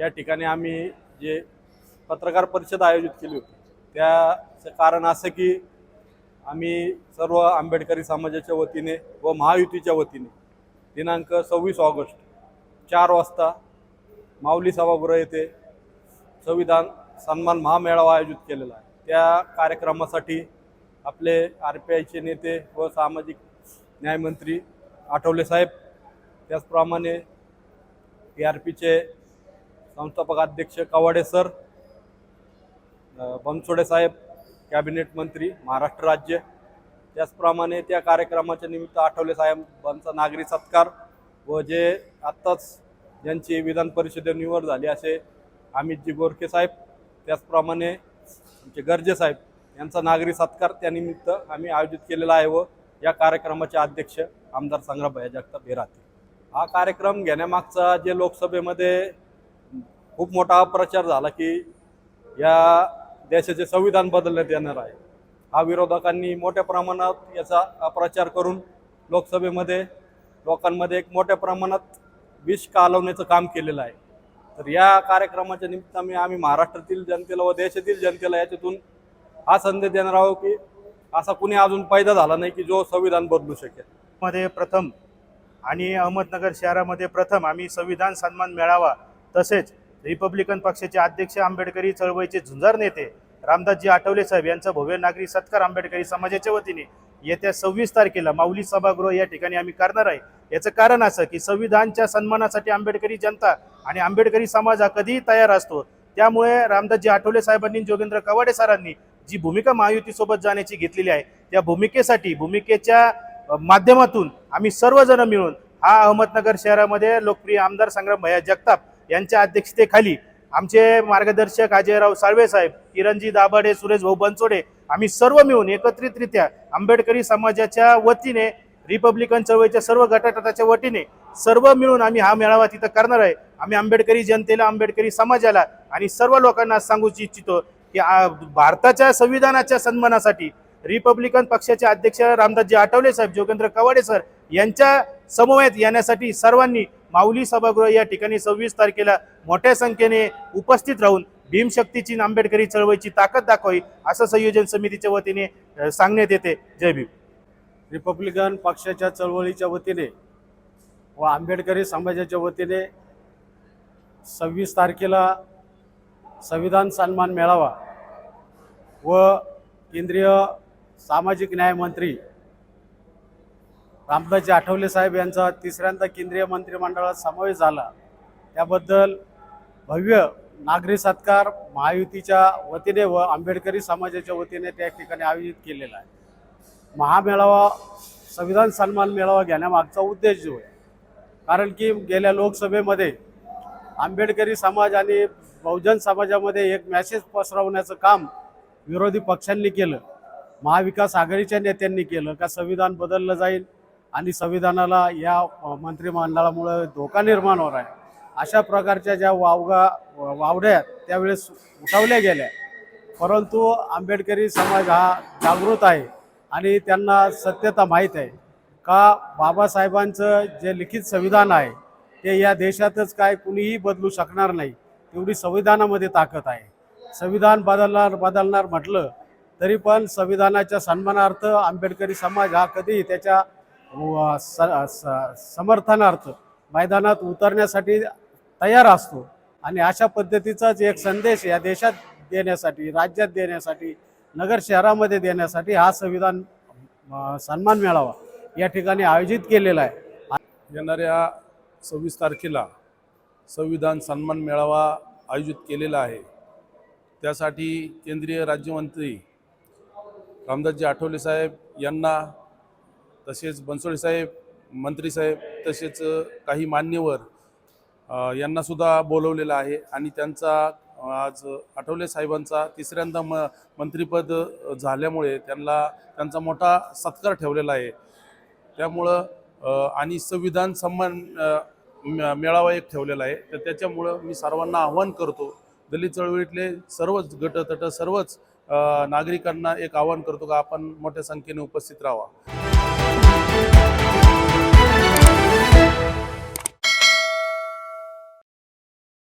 या ठिकाणी आम्ही जे पत्रकार परिषद आयोजित केली होती त्याचं कारण असं की आम्ही सर्व आंबेडकरी समाजाच्या वतीने व महायुतीच्या वतीने दिनांक सव्वीस ऑगस्ट चार वाजता माऊली सभागृह येथे संविधान सन्मान महामेळावा आयोजित केलेला आहे. त्या कार्यक्रमासाठी आपले आर पी आयचे नेते व सामाजिक न्यायमंत्री आठवले साहेब त्याचप्रमाणे पी आर पीचे संस्थापक अध्यक्ष कवाडे सर बनसोडे साहेब कॅबिनेट मंत्री महाराष्ट्र राज्य. त्याचप्रमाणे त्या कार्यक्रमाच्या निमित्त आठवले साहेबांचा नागरी सत्कार व जे आत्ताच ज्यांची विधान परिषदेत निवड झाली असे अमितजी गोरखे साहेब त्याचप्रमाणे आमचे गर्जे साहेब यांचा नागरी सत्कार त्यानिमित्त आम्ही आयोजित केलेला आहे व या कार्यक्रमाचे अध्यक्ष आमदार संग्रामभाई जगताप हे राहतील. हा कार्यक्रम घेण्यामागचा जे लोकसभेमध्ये खूप मोठा प्रचार झाला की या देशाचे संविधान बदलण्यात येणार आहे. हा विरोधकांनी मोठ्या प्रमाणात याचा प्रचार करून लोकसभेमध्ये लोकांमध्ये एक मोठ्या प्रमाणात विष कालवण्याचं काम केलेलं आहे. तर या कार्यक्रमाच्या निमित्ताने आम्ही महाराष्ट्रातील जनतेला व देशातील जनतेला याच्यातून हा संदेश देणार आहोत की असा कुणी अजून पैदा झाला नाही की जो संविधान बदलू शकेल. मध्ये प्रथम आणि अहमदनगर शहरामध्ये प्रथम आम्ही संविधान सन्मान मिळावा तसेच रिपब्लिकन पक्षाचे अध्यक्ष आंबेडकरी चळवळीचे झुंजार नेते रामदासजी आठवले साहेब यांचा भव्य नागरी सत्कार आंबेडकरी समाजाच्या वतीने येत्या सव्वीस तारखेला माऊली सभागृह या ठिकाणी आम्ही करणार आहे. याचं कारण असं की संविधानच्या सन्मानासाठी आंबेडकरी जनता आणि आंबेडकरी समाज हा कधीही तयार असतो. त्यामुळे रामदासजी आठवले साहेबांनी जोगेंद्र कवाडे सरांनी जी भूमिका महायुतीसोबत जाण्याची घेतलेली आहे त्या भूमिकेसाठी भूमिकेच्या माध्यमातून आम्ही सर्वजण मिळून हा अहमदनगर शहरामध्ये लोकप्रिय आमदार संग्राम भैया जगताप यांच्या अध्यक्षतेखाली आमचे मार्गदर्शक अजयराव साळवे साहेब किरणजी दाभाडे सुरेश भाऊ बनसोडे आम्ही सर्व मिळून एकत्रितरित्या आंबेडकरी समाजाच्या वतीने रिपब्लिकन चळवळीच्या सर्व गटाटाच्या वतीने सर्व मिळून आम्ही हा मेळावा तिथं करणार आहे. आम्ही आंबेडकरी जनतेला आंबेडकरी समाजाला आणि सर्व लोकांना सांगू इच्छितो की भारताच्या संविधानाच्या सन्मानासाठी रिपब्लिकन पक्षाचे अध्यक्ष रामदासजी आठवले साहेब जोगेंद्र कवाडे सर यांच्या समवेत येण्यासाठी सर्वांनी माऊली सभागृह या ठिकाणी सव्वीस तारखेला मोठ्या संख्येने उपस्थित राहून भीमशक्तीची आंबेडकरी चळवळीची ताकद दाखवावी असं संयोजन समितीच्या वतीने सांगण्यात येते. जय भीम. रिपब्लिकन पक्षाच्या चळवळीच्या वतीने व आंबेडकरी समाजाच्या वतीने सव्वीस तारखेला संविधान सन्मान मेळावा व केंद्रीय सामाजिक न्याय मंत्री रामदासजी आठवले साहेब यांचा तिसऱ्यांदा केंद्रीय मंत्रिमंडळात समावेश झाला. त्याबद्दल भव्य नागरी सत्कार महायुतीच्या वतीने व आंबेडकरी समाजाच्या वतीने त्या ठिकाणी आयोजित केलेला आहे. महामेळावा संविधान सन्मान मेळावा घेण्यामागचा उद्देश जो आहे कारण की गेल्या लोकसभेमध्ये आंबेडकरी समाज आणि बहुजन समाजामध्ये एक मॅसेज पसरवण्याचं काम विरोधी पक्षांनी केलं. महाविकास आघाडीच्या नेत्यांनी केलं का संविधान बदललं जाईल? आणि संविधानाला या मंत्रिमंडळामुळं मंत्रिमंडळामुळे धोका निर्माण होणार आहे. अशा प्रकारच्या ज्या वावगा वावड्या त्यावेळेस उठवल्या गेल्या. परंतु आंबेडकरी समाज हा जागृत आहे आणि त्यांना सत्यता माहीत आहे. का बाबासाहेबांचं जे लिखित संविधान आहे ते या देशातच काय कुणीही बदलू शकणार नाही तेवढी संविधानामध्ये ताकद आहे. संविधान बदलणार बदलणार म्हटलं तरी पण संविधानाच्या सन्मानार्थ आंबेडकरी समाज हा कधीही त्याच्या समर्थनार्थ मैदानात उतरण्यासाठी तयार असतो. आणि अशा पद्धतीचाच एक संदेश या देशात देण्यासाठी राज्यात देण्यासाठी नगर शहरामध्ये देण्यासाठी हा संविधान सन्मान मिळावा या ठिकाणी आयोजित केलेला आहे. येणाऱ्या सव्वीस तारखेला संविधान सन्मान मेळावा आयोजित केलेला आहे. त्यासाठी केंद्रीय राज्यमंत्री रामदासजी आठवले साहेब यांना तसेच बनसोडे साहेब मंत्री साहेब तसेच काही मान्यवर यांनासुद्धा बोलवलेलं आहे आणि त्यांचा आज आठवले साहेबांचा तिसऱ्यांदा म मंत्रिपद झाल्यामुळे त्यांना त्यांचा मोठा सत्कार ठेवलेला आहे. त्यामुळं आणि संविधान सन्मान म- मेळावा एक ठेवलेला आहे. तर त्याच्यामुळं मी सर्वांना आव्हान करतो दलित चळवळीतले सर्वच गट तट सर्वच नागरिकांना एक आवाहन करतो का आपण मोठ्या संख्येने उपस्थित राहावा. Bye.